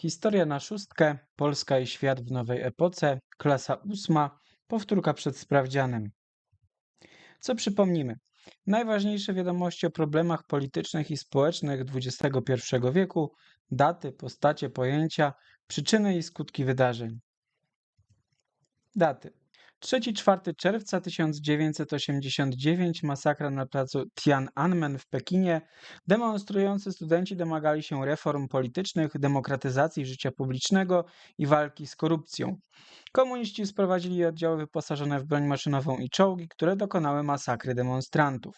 Historia na szóstkę, Polska i świat w nowej epoce, klasa ósma, powtórka przed sprawdzianem. Co przypomnimy? Najważniejsze wiadomości o problemach politycznych i społecznych XXI wieku, daty, postacie, pojęcia, przyczyny i skutki wydarzeń. Daty. 3-4 czerwca 1989 masakra na placu Tiananmen w Pekinie. Demonstrujący studenci domagali się reform politycznych, demokratyzacji życia publicznego i walki z korupcją. Komuniści sprowadzili oddziały wyposażone w broń maszynową i czołgi, które dokonały masakry demonstrantów.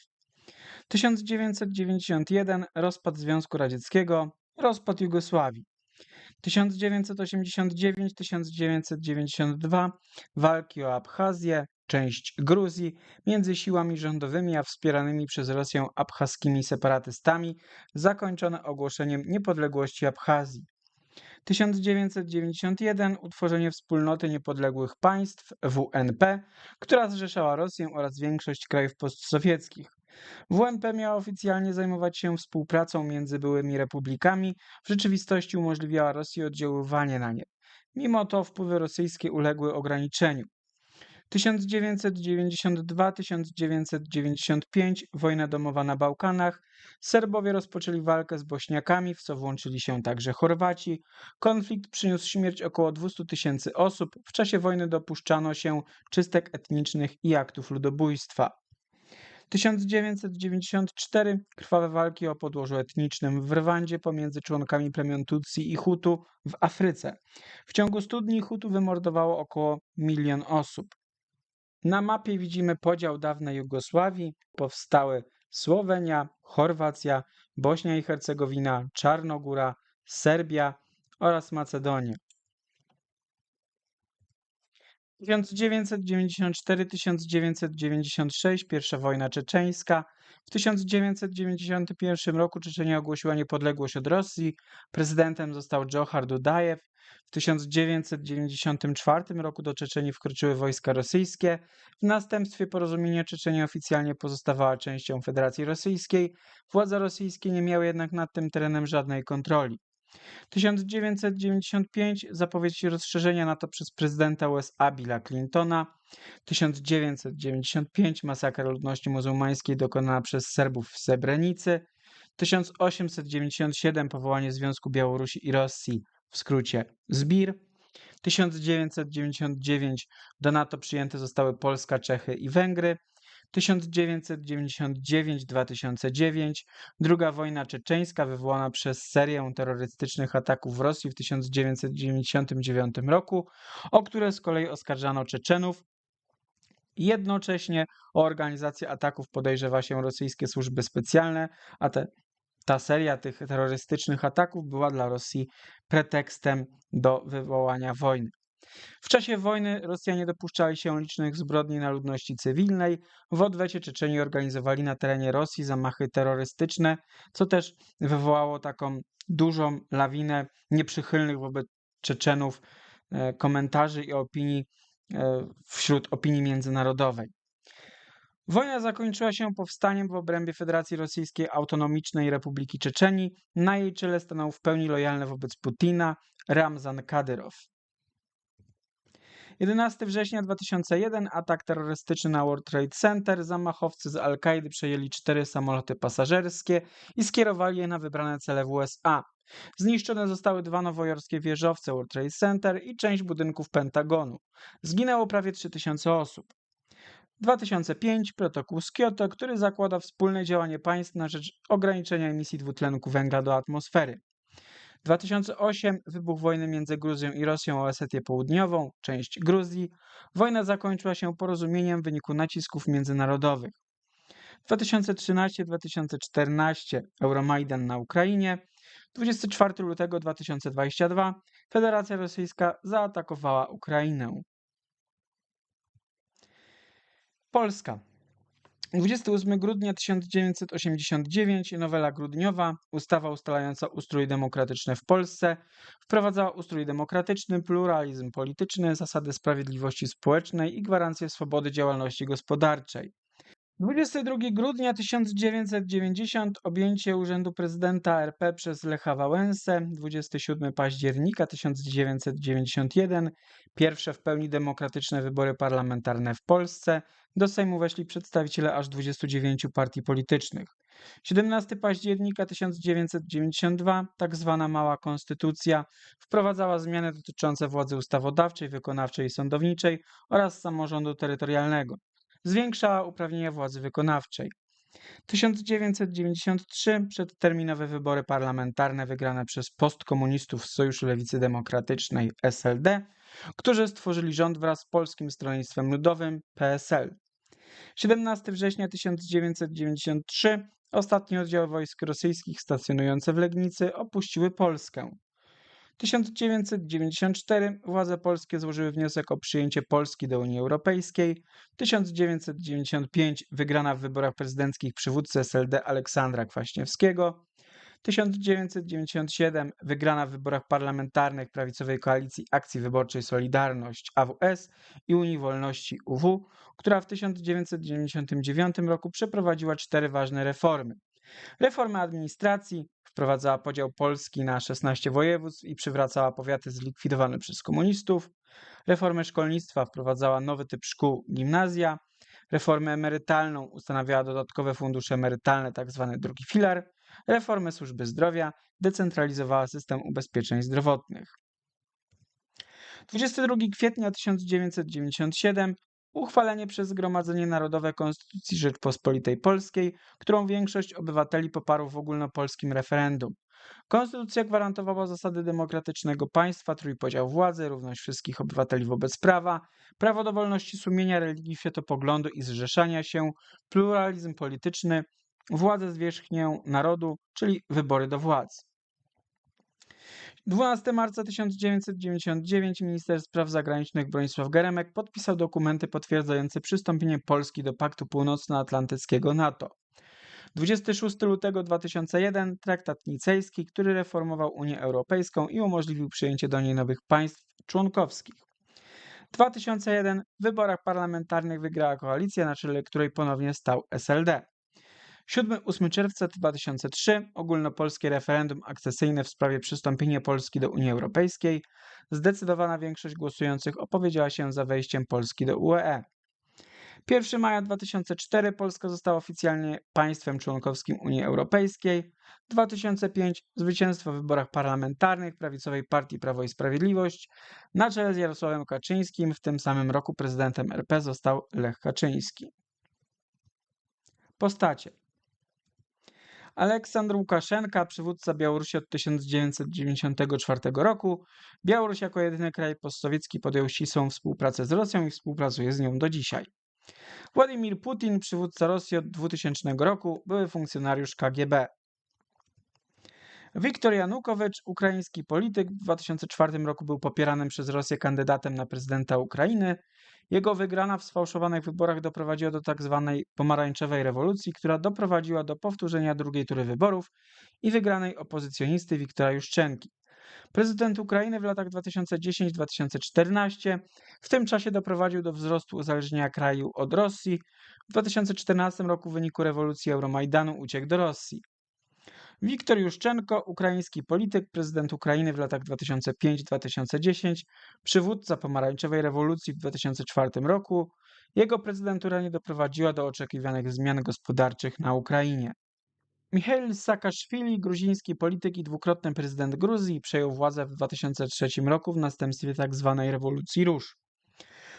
1991 rozpad Związku Radzieckiego, rozpad Jugosławii. 1989-1992 walki o Abchazję, część Gruzji, między siłami rządowymi a wspieranymi przez Rosję abchaskimi separatystami, zakończone ogłoszeniem niepodległości Abchazji. 1991 utworzenie Wspólnoty Niepodległych Państw WNP, która zrzeszała Rosję oraz większość krajów postsowieckich. WNP miała oficjalnie zajmować się współpracą między byłymi republikami, w rzeczywistości umożliwiała Rosji oddziaływanie na nie. Mimo to wpływy rosyjskie uległy ograniczeniu. 1992-1995 wojna domowa na Bałkanach. Serbowie rozpoczęli walkę z Bośniakami, w co włączyli się także Chorwaci. Konflikt przyniósł śmierć około 200 tysięcy osób. W czasie wojny dopuszczano się czystek etnicznych i aktów ludobójstwa. 1994 krwawe walki o podłożu etnicznym w Rwandzie pomiędzy członkami plemion Tutsi i Hutu w Afryce. W ciągu 100 dni Hutu wymordowało około milion osób. Na mapie widzimy podział dawnej Jugosławii. Powstały Słowenia, Chorwacja, Bośnia i Hercegowina, Czarnogóra, Serbia oraz Macedonia. 1994-1996 pierwsza wojna czeczeńska. W 1991 roku Czeczenia ogłosiła niepodległość od Rosji. Prezydentem został Dżohar Dudajew. W 1994 roku do Czeczenii wkroczyły wojska rosyjskie. W następstwie porozumienia Czeczenia oficjalnie pozostawała częścią Federacji Rosyjskiej. Władze rosyjskie nie miały jednak nad tym terenem żadnej kontroli. 1995 zapowiedź rozszerzenia NATO przez prezydenta USA Billa Clintona. 1995 masakra ludności muzułmańskiej dokonana przez Serbów w Srebrenicy. 1897 powołanie Związku Białorusi i Rosji, w skrócie ZBIR. 1999 do NATO przyjęte zostały Polska, Czechy i Węgry. 1999-2009, druga wojna czeczeńska wywołana przez serię terrorystycznych ataków w Rosji w 1999 roku, o które z kolei oskarżano Czeczenów. Jednocześnie o organizację ataków podejrzewa się rosyjskie służby specjalne, a te, ta seria tych terrorystycznych ataków była dla Rosji pretekstem do wywołania wojny. W czasie wojny Rosjanie dopuszczali się licznych zbrodni na ludności cywilnej. W odwecie Czeczeni organizowali na terenie Rosji zamachy terrorystyczne, co też wywołało taką dużą lawinę nieprzychylnych wobec Czeczenów e, komentarzy i opinii e, wśród opinii międzynarodowej. Wojna zakończyła się powstaniem w obrębie Federacji Rosyjskiej Autonomicznej Republiki Czeczenii. Na jej czele stanął w pełni lojalny wobec Putina Ramzan Kadyrow. 11 września 2001 atak terrorystyczny na World Trade Center. Zamachowcy z Al-Kaidy przejęli cztery samoloty pasażerskie i skierowali je na wybrane cele w USA. Zniszczone zostały dwa nowojorskie wieżowce World Trade Center i część budynków Pentagonu. Zginęło prawie 3000 osób. 2005 protokół z Kyoto, który zakłada wspólne działanie państw na rzecz ograniczenia emisji dwutlenku węgla do atmosfery. 2008 wybuch wojny między Gruzją i Rosją o Osetię Południową, część Gruzji. Wojna zakończyła się porozumieniem w wyniku nacisków międzynarodowych. 2013-2014 Euromajdan na Ukrainie. 24 lutego 2022 Federacja Rosyjska zaatakowała Ukrainę. Polska 28 grudnia 1989 nowela grudniowa, ustawa ustalająca ustrój demokratyczny w Polsce, wprowadzała ustrój demokratyczny, pluralizm polityczny, zasady sprawiedliwości społecznej i gwarancję swobody działalności gospodarczej. 22 grudnia 1990 objęcie urzędu prezydenta RP przez Lecha Wałęsę, 27 października 1991 pierwsze w pełni demokratyczne wybory parlamentarne w Polsce. Do Sejmu weszli przedstawiciele aż 29 partii politycznych. 17 października 1992 tak zwana Mała Konstytucja wprowadzała zmiany dotyczące władzy ustawodawczej, wykonawczej i sądowniczej oraz samorządu terytorialnego zwiększała uprawnienia władzy wykonawczej. 1993 przedterminowe wybory parlamentarne wygrane przez postkomunistów z Sojuszu Lewicy Demokratycznej SLD, którzy stworzyli rząd wraz z Polskim Stronnictwem Ludowym PSL. 17 września 1993 ostatnie oddziały wojsk rosyjskich stacjonujące w Legnicy opuściły Polskę. 1994 władze polskie złożyły wniosek o przyjęcie Polski do Unii Europejskiej. 1995 wygrana w wyborach prezydenckich przywódcy SLD Aleksandra Kwaśniewskiego. 1997 wygrana w wyborach parlamentarnych prawicowej koalicji Akcji Wyborczej Solidarność AWS i Unii Wolności UW, która w 1999 roku przeprowadziła cztery ważne reformy. Reformę administracji, wprowadzała podział Polski na 16 województw i przywracała powiaty zlikwidowane przez komunistów. Reformę szkolnictwa wprowadzała nowy typ szkół gimnazja. Reformę emerytalną ustanawiała dodatkowe fundusze emerytalne, tzw. Tak drugi filar. Reformę służby zdrowia decentralizowała system ubezpieczeń zdrowotnych. 22 kwietnia 1997 uchwalenie przez Zgromadzenie Narodowe Konstytucji Rzeczpospolitej Polskiej, którą większość obywateli poparł w ogólnopolskim referendum. Konstytucja gwarantowała zasady demokratycznego państwa, trójpodział władzy, równość wszystkich obywateli wobec prawa, prawo do wolności sumienia, religii, światopoglądu i zrzeszania się, pluralizm polityczny, władzę zwierzchnię narodu, czyli wybory do władzy. 12 marca 1999 minister spraw zagranicznych Bronisław Geremek podpisał dokumenty potwierdzające przystąpienie Polski do Paktu Północnoatlantyckiego NATO. 26 lutego 2001 traktat nicejski, który reformował Unię Europejską i umożliwił przyjęcie do niej nowych państw członkowskich. 2001 w wyborach parlamentarnych wygrała koalicja, na czele której ponownie stał SLD. 7-8 czerwca 2003 ogólnopolskie referendum akcesyjne w sprawie przystąpienia Polski do Unii Europejskiej. Zdecydowana większość głosujących opowiedziała się za wejściem Polski do UE. 1 maja 2004 Polska została oficjalnie państwem członkowskim Unii Europejskiej. 2005 zwycięstwo w wyborach parlamentarnych prawicowej partii Prawo i Sprawiedliwość. Na czele z Jarosławem Kaczyńskim w tym samym roku prezydentem RP został Lech Kaczyński. Postacie Aleksandr Łukaszenka, przywódca Białorusi od 1994 roku. Białoruś jako jedyny kraj postsowiecki podjął ścisłą współpracę z Rosją i współpracuje z nią do dzisiaj. Władimir Putin, przywódca Rosji od 2000 roku, były funkcjonariusz KGB. Wiktor Janukowicz, ukraiński polityk, w 2004 roku był popieranym przez Rosję kandydatem na prezydenta Ukrainy. Jego wygrana w sfałszowanych wyborach doprowadziła do tzw. Tak pomarańczowej rewolucji, która doprowadziła do powtórzenia drugiej tury wyborów i wygranej opozycjonisty Wiktora Juszczenki. Prezydent Ukrainy w latach 2010-2014 w tym czasie doprowadził do wzrostu uzależnienia kraju od Rosji. W 2014 roku w wyniku rewolucji Euromajdanu uciekł do Rosji. Wiktor Juszczenko, ukraiński polityk, prezydent Ukrainy w latach 2005-2010, przywódca pomarańczowej rewolucji w 2004 roku. Jego prezydentura nie doprowadziła do oczekiwanych zmian gospodarczych na Ukrainie. Michail Saakaszwili, gruziński polityk i dwukrotny prezydent Gruzji, przejął władzę w 2003 roku w następstwie tzw. Tak rewolucji róż.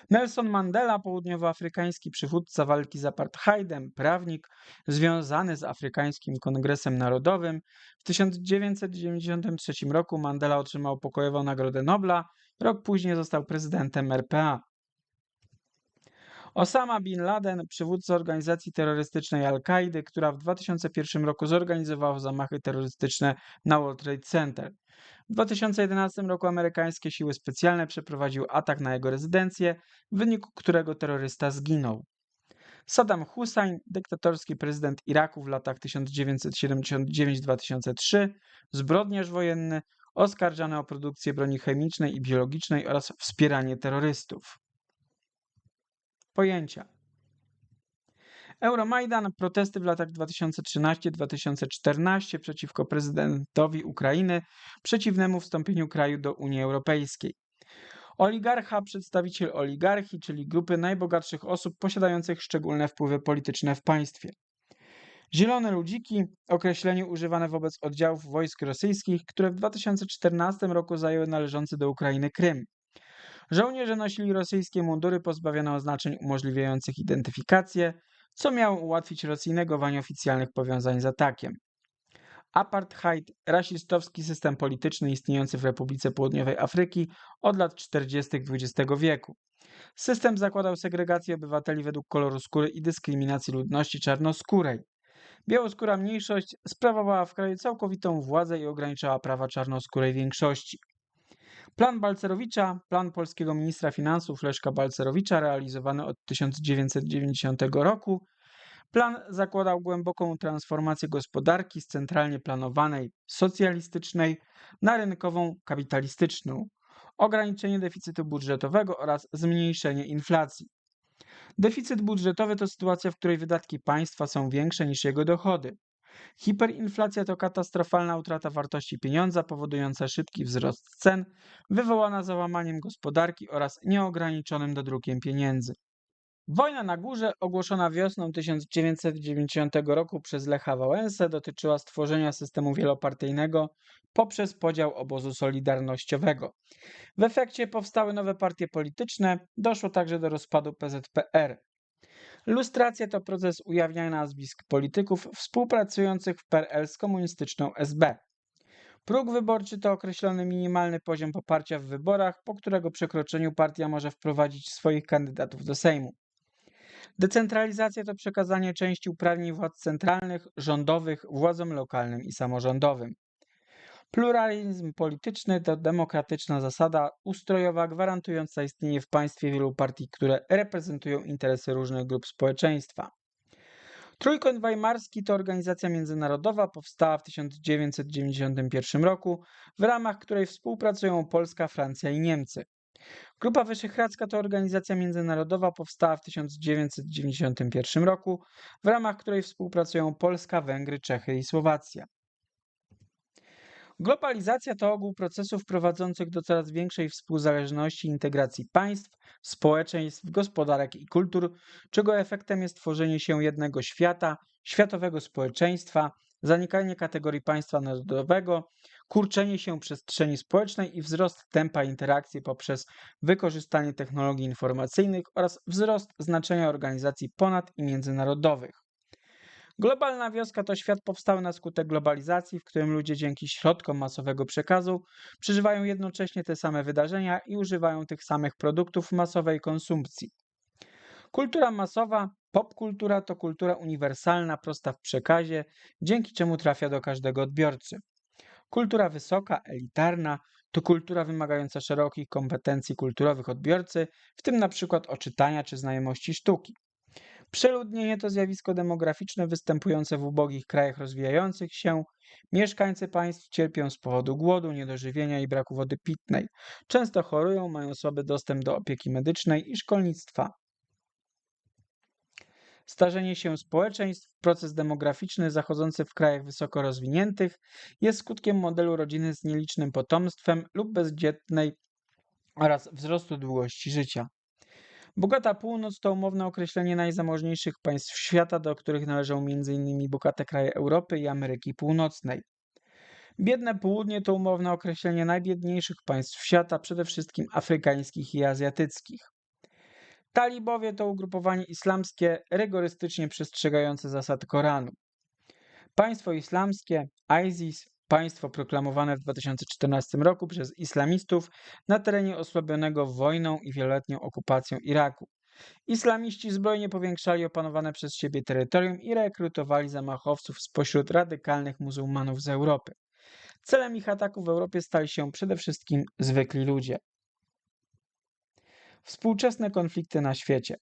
Nelson Mandela, południowoafrykański przywódca walki z apartheidem, prawnik związany z Afrykańskim Kongresem Narodowym. W 1993 roku Mandela otrzymał pokojową Nagrodę Nobla. Rok później został prezydentem RPA. Osama Bin Laden, przywódca organizacji terrorystycznej Al-Kaidy, która w 2001 roku zorganizowała zamachy terrorystyczne na World Trade Center. W 2011 roku amerykańskie siły specjalne przeprowadziły atak na jego rezydencję, w wyniku którego terrorysta zginął. Saddam Hussein, dyktatorski prezydent Iraku w latach 1979-2003, zbrodniarz wojenny, oskarżany o produkcję broni chemicznej i biologicznej oraz wspieranie terrorystów. Pojęcia. Euromajdan, protesty w latach 2013-2014 przeciwko prezydentowi Ukrainy, przeciwnemu wstąpieniu kraju do Unii Europejskiej. Oligarcha, przedstawiciel oligarchii, czyli grupy najbogatszych osób posiadających szczególne wpływy polityczne w państwie. Zielone ludziki, określenie używane wobec oddziałów wojsk rosyjskich, które w 2014 roku zajęły należący do Ukrainy Krym. Żołnierze nosili rosyjskie mundury pozbawione oznaczeń umożliwiających identyfikację, co miało ułatwić Rosji negowanie oficjalnych powiązań z atakiem. Apartheid, rasistowski system polityczny istniejący w Republice Południowej Afryki od lat 40. XX wieku. System zakładał segregację obywateli według koloru skóry i dyskryminację ludności czarnoskórej. Białoskóra mniejszość sprawowała w kraju całkowitą władzę i ograniczała prawa czarnoskórej większości. Plan Balcerowicza, plan polskiego ministra finansów Leszka Balcerowicza, realizowany od 1990 roku, Plan zakładał głęboką transformację gospodarki z centralnie planowanej socjalistycznej na rynkową kapitalistyczną, ograniczenie deficytu budżetowego oraz zmniejszenie inflacji. Deficyt budżetowy to sytuacja, w której wydatki państwa są większe niż jego dochody. Hiperinflacja to katastrofalna utrata wartości pieniądza powodująca szybki wzrost cen, wywołana załamaniem gospodarki oraz nieograniczonym dodrukiem pieniędzy. Wojna na górze, ogłoszona wiosną 1990 roku przez Lecha Wałęsę, dotyczyła stworzenia systemu wielopartyjnego poprzez podział obozu solidarnościowego. W efekcie powstały nowe partie polityczne, doszło także do rozpadu PZPR. Lustracja to proces ujawniania nazwisk polityków współpracujących w PRL z komunistyczną SB. Próg wyborczy to określony minimalny poziom poparcia w wyborach, po którego przekroczeniu partia może wprowadzić swoich kandydatów do Sejmu. Decentralizacja to przekazanie części uprawnień władz centralnych, rządowych władzom lokalnym i samorządowym. Pluralizm polityczny to demokratyczna zasada ustrojowa gwarantująca istnienie w państwie wielu partii, które reprezentują interesy różnych grup społeczeństwa. Trójkąt Weimarski to organizacja międzynarodowa, powstała w 1991 roku, w ramach której współpracują Polska, Francja i Niemcy. Grupa Wyszehradzka to organizacja międzynarodowa powstała w 1991 roku, w ramach której współpracują Polska, Węgry, Czechy i Słowacja. Globalizacja to ogół procesów prowadzących do coraz większej współzależności integracji państw, społeczeństw, gospodarek i kultur, czego efektem jest tworzenie się jednego świata, światowego społeczeństwa, zanikanie kategorii państwa narodowego, kurczenie się przestrzeni społecznej i wzrost tempa interakcji poprzez wykorzystanie technologii informacyjnych oraz wzrost znaczenia organizacji ponad i międzynarodowych. Globalna wioska to świat powstały na skutek globalizacji, w którym ludzie dzięki środkom masowego przekazu przeżywają jednocześnie te same wydarzenia i używają tych samych produktów masowej konsumpcji. Kultura masowa, popkultura to kultura uniwersalna, prosta w przekazie, dzięki czemu trafia do każdego odbiorcy. Kultura wysoka, elitarna to kultura wymagająca szerokich kompetencji kulturowych odbiorcy, w tym na przykład oczytania czy znajomości sztuki. Przeludnienie to zjawisko demograficzne występujące w ubogich krajach rozwijających się. Mieszkańcy państw cierpią z powodu głodu, niedożywienia i braku wody pitnej. Często chorują, mają słaby dostęp do opieki medycznej i szkolnictwa. Starzenie się społeczeństw, proces demograficzny zachodzący w krajach wysoko rozwiniętych jest skutkiem modelu rodziny z nielicznym potomstwem lub bezdzietnej oraz wzrostu długości życia. Bogata północ to umowne określenie najzamożniejszych państw świata, do których należą m.in. bogate kraje Europy i Ameryki Północnej. Biedne południe to umowne określenie najbiedniejszych państw świata, przede wszystkim afrykańskich i azjatyckich. Talibowie to ugrupowanie islamskie rygorystycznie przestrzegające zasad Koranu. Państwo islamskie, ISIS, państwo proklamowane w 2014 roku przez islamistów na terenie osłabionego wojną i wieloletnią okupacją Iraku. Islamiści zbrojnie powiększali opanowane przez siebie terytorium i rekrutowali zamachowców spośród radykalnych muzułmanów z Europy. Celem ich ataków w Europie stali się przede wszystkim zwykli ludzie. Współczesne konflikty na świecie.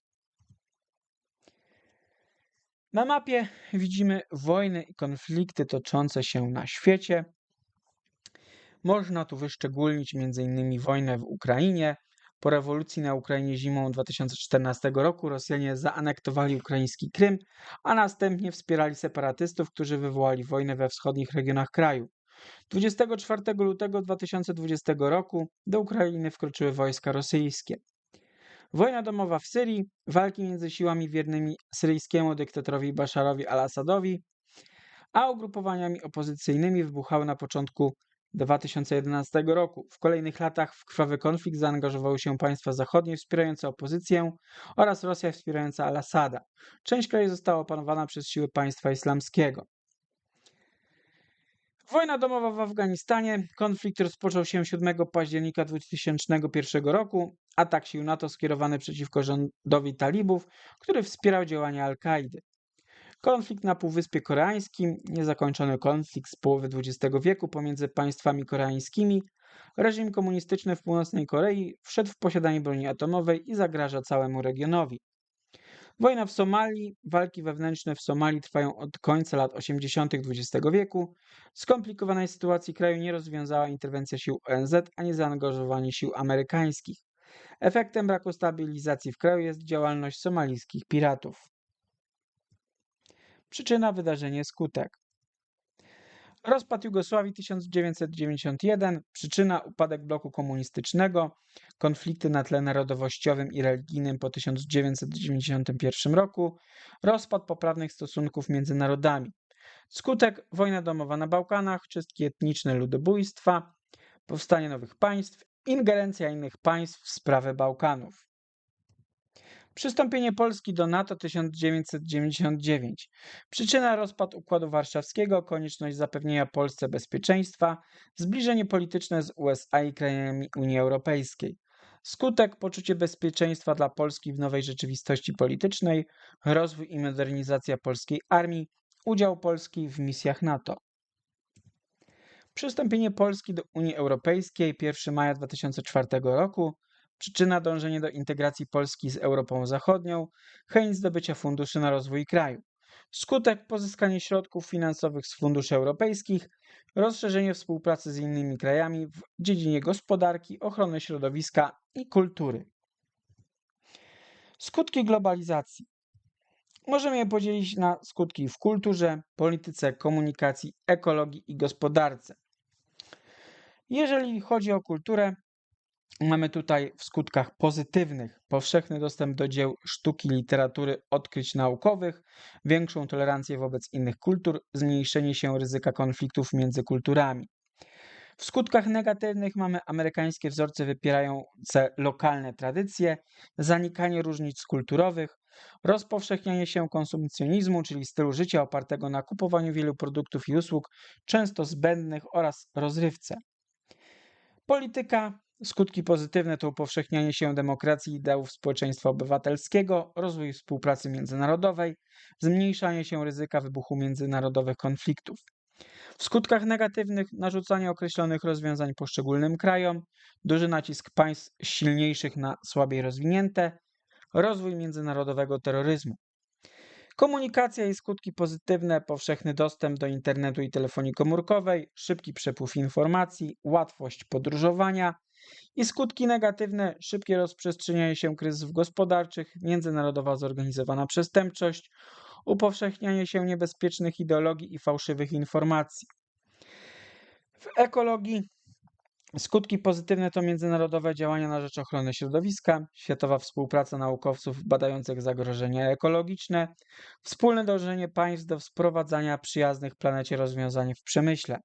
Na mapie widzimy wojny i konflikty toczące się na świecie. Można tu wyszczególnić m.in. wojnę w Ukrainie, Po rewolucji na Ukrainie zimą 2014 roku Rosjanie zaanektowali ukraiński Krym, a następnie wspierali separatystów, którzy wywołali wojnę we wschodnich regionach kraju. 24 lutego 2020 roku do Ukrainy wkroczyły wojska rosyjskie. Wojna domowa w Syrii, walki między siłami wiernymi syryjskiemu dyktatorowi Basharowi al-Assadowi, a ugrupowaniami opozycyjnymi wybuchały na początku 2011 roku. W kolejnych latach w krwawy konflikt zaangażowały się państwa zachodnie wspierające opozycję oraz Rosja wspierająca al-Assada. Część kraju została opanowana przez siły państwa islamskiego. Wojna domowa w Afganistanie. Konflikt rozpoczął się 7 października 2001 roku. Atak sił NATO skierowany przeciwko rządowi talibów, który wspierał działania Al-Kaidy. Konflikt na Półwyspie Koreańskim, niezakończony konflikt z połowy XX wieku pomiędzy państwami koreańskimi. Reżim komunistyczny w północnej Korei wszedł w posiadanie broni atomowej i zagraża całemu regionowi. Wojna w Somalii, walki wewnętrzne w Somalii trwają od końca lat 80. XX wieku. Skomplikowanej sytuacji kraju nie rozwiązała interwencja sił ONZ ani zaangażowanie sił amerykańskich. Efektem braku stabilizacji w kraju jest działalność somalijskich piratów. Przyczyna wydarzenie skutek. Rozpad Jugosławii 1991, przyczyna upadek bloku komunistycznego, konflikty na tle narodowościowym i religijnym po 1991 roku, rozpad poprawnych stosunków między narodami. Skutek wojna domowa na Bałkanach, czystki etniczne ludobójstwa, powstanie nowych państw, ingerencja innych państw w sprawę Bałkanów. Przystąpienie Polski do NATO 1999. Przyczyna rozpad Układu Warszawskiego, konieczność zapewnienia Polsce bezpieczeństwa, zbliżenie polityczne z USA i krajami Unii Europejskiej. Skutek poczucie bezpieczeństwa dla Polski w nowej rzeczywistości politycznej, rozwój i modernizacja polskiej armii, udział Polski w misjach NATO. Przystąpienie Polski do Unii Europejskiej 1 maja 2004 roku, Przyczyna dążenie do integracji Polski z Europą Zachodnią, chęć zdobycia funduszy na rozwój kraju. Skutek pozyskanie środków finansowych z funduszy europejskich, rozszerzenie współpracy z innymi krajami w dziedzinie gospodarki, ochrony środowiska i kultury. Skutki globalizacji. Możemy je podzielić na skutki w kulturze, polityce, komunikacji, ekologii i gospodarce. Jeżeli chodzi o kulturę, Mamy tutaj w skutkach pozytywnych powszechny dostęp do dzieł sztuki, literatury, odkryć naukowych, większą tolerancję wobec innych kultur, zmniejszenie się ryzyka konfliktów między kulturami. W skutkach negatywnych mamy amerykańskie wzorce wypierające lokalne tradycje, zanikanie różnic kulturowych, rozpowszechnianie się konsumpcjonizmu, czyli stylu życia opartego na kupowaniu wielu produktów i usług, często zbędnych oraz rozrywce. Polityka Skutki pozytywne to upowszechnianie się demokracji i ideałów społeczeństwa obywatelskiego, rozwój współpracy międzynarodowej, zmniejszanie się ryzyka wybuchu międzynarodowych konfliktów. W skutkach negatywnych narzucanie określonych rozwiązań poszczególnym krajom, duży nacisk państw silniejszych na słabiej rozwinięte, rozwój międzynarodowego terroryzmu. Komunikacja i skutki pozytywne, powszechny dostęp do internetu i telefonii komórkowej, szybki przepływ informacji, łatwość podróżowania, i skutki negatywne, szybkie rozprzestrzenianie się kryzysów gospodarczych, międzynarodowa zorganizowana przestępczość, upowszechnianie się niebezpiecznych ideologii i fałszywych informacji. W ekologii skutki pozytywne to międzynarodowe działania na rzecz ochrony środowiska, światowa współpraca naukowców badających zagrożenia ekologiczne, wspólne dążenie państw do wprowadzania przyjaznych planecie rozwiązań w przemyśle.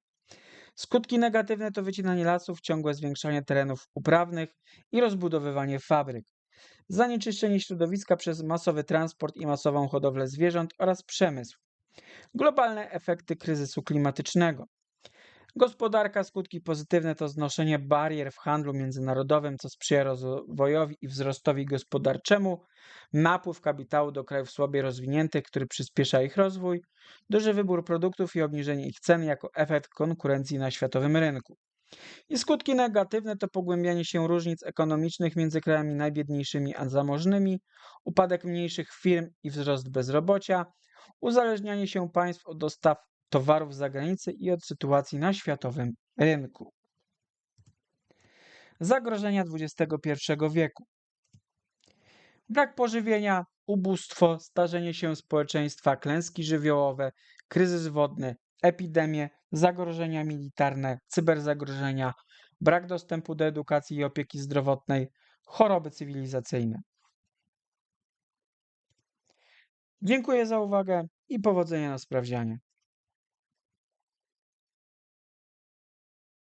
Skutki negatywne to wycinanie lasów, ciągłe zwiększanie terenów uprawnych i rozbudowywanie fabryk. Zanieczyszczenie środowiska przez masowy transport i masową hodowlę zwierząt oraz przemysł. Globalne efekty kryzysu klimatycznego. Gospodarka, skutki pozytywne to znoszenie barier w handlu międzynarodowym, co sprzyja rozwojowi i wzrostowi gospodarczemu, napływ kapitału do krajów słabiej rozwiniętych, który przyspiesza ich rozwój, duży wybór produktów i obniżenie ich cen jako efekt konkurencji na światowym rynku. I skutki negatywne to pogłębianie się różnic ekonomicznych między krajami najbiedniejszymi a zamożnymi, upadek mniejszych firm i wzrost bezrobocia, uzależnianie się państw od dostaw towarów z zagranicy i od sytuacji na światowym rynku. zagrożenia XXI wieku. Brak pożywienia, ubóstwo, starzenie się społeczeństwa, klęski żywiołowe, kryzys wodny, epidemie, zagrożenia militarne, cyberzagrożenia, brak dostępu do edukacji i opieki zdrowotnej, choroby cywilizacyjne. Dziękuję za uwagę i powodzenia na sprawdzianie.